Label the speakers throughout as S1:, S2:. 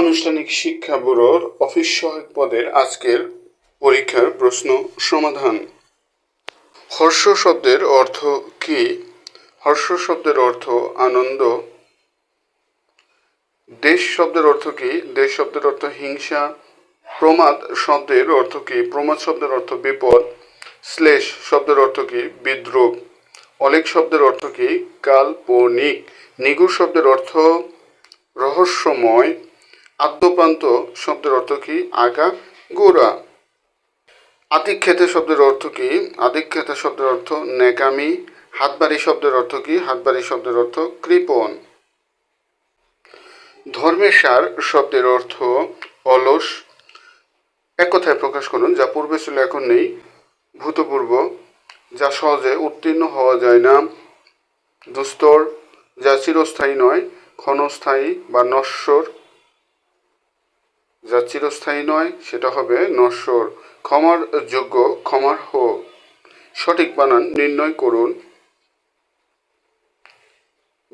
S1: আনুষ্ঠানিক শিক্ষা ব্যুরোর অফিস সহায়ক পদের আজকের পরীক্ষার প্রশ্ন সমাধান। হর্ষ শব্দের অর্থ কি? হর্ষ শব্দের অর্থ আনন্দ। দেশ শব্দের অর্থ কি? দেশ শব্দের অর্থ হিংসা। প্রমাদ শব্দের অর্থ কি? প্রমাদ শব্দের অর্থ বিপদ। শ্লেষ শব্দের অর্থ কি? বিদ্রুপ। অলেখ শব্দের অর্থ কি? কাল্পনিক। নিগুড় শব্দের অর্থ রহস্যময়। আদ্যপ্রান্ত শব্দের অর্থ কি? আগা, গোড়া। আদিক্ষেতে শব্দের অর্থ কি? আদিক্ষেতে শব্দের অর্থ নেকামি হাতবাড়ি শব্দের অর্থ কি? হাতবাড়ি শব্দের অর্থ কৃপণ। ধর্মের সার শব্দের অর্থ অলস। এক কথায় প্রকাশ করুন, যা পূর্বে ছিল, এখন নেই। ভূতপূর্ব, যা সহজে উত্তীর্ণ হওয়া যায় না। দুস্তর, যা চিরস্থায়ী নয়, ক্ষণস্থায়ী বা নশ্বর। যা চিরস্থায়ী নয়, সেটা হবে নশ্বর। ক্ষমার যোগ্য ক্ষমার হো সঠিক বানান, নির্ণয় করুন।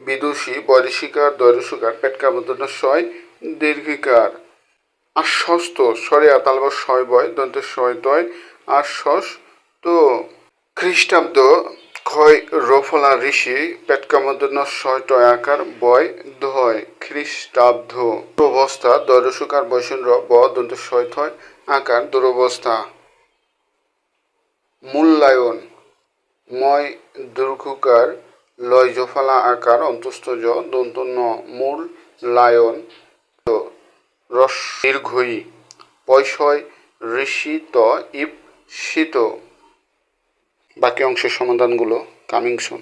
S1: বিদুষী, বৈদেশিকার দৈরসিকার পেটকামদন ছয় দীর্ঘিকার। আশ্বস্ত, স্বরে আতালব ছয় বয়, দন্তে ছয় তয়, আশ্বস্ত। খ্রিস্টাব্দ ক্ষয় রফলা ঋষি পেটকামদন ছয় টয় আকার, বয় দয় খ্রিস্টাব্দ। দুরবস্থা দৈরসিকার বৈশন্দ্র ব দন্ত ছয় থয় আকার, দুরবস্থা। মূল্যায়ন, ময় দীর্ঘকার লয়, জফলা আকার, অন্তস্থ জ, দন্ত ন, মূল, লায়ন রস, দীর্ঘই, পয়সয় ত ইপ শীত। বাকি অংশের সমাধানগুলো কামিং সুন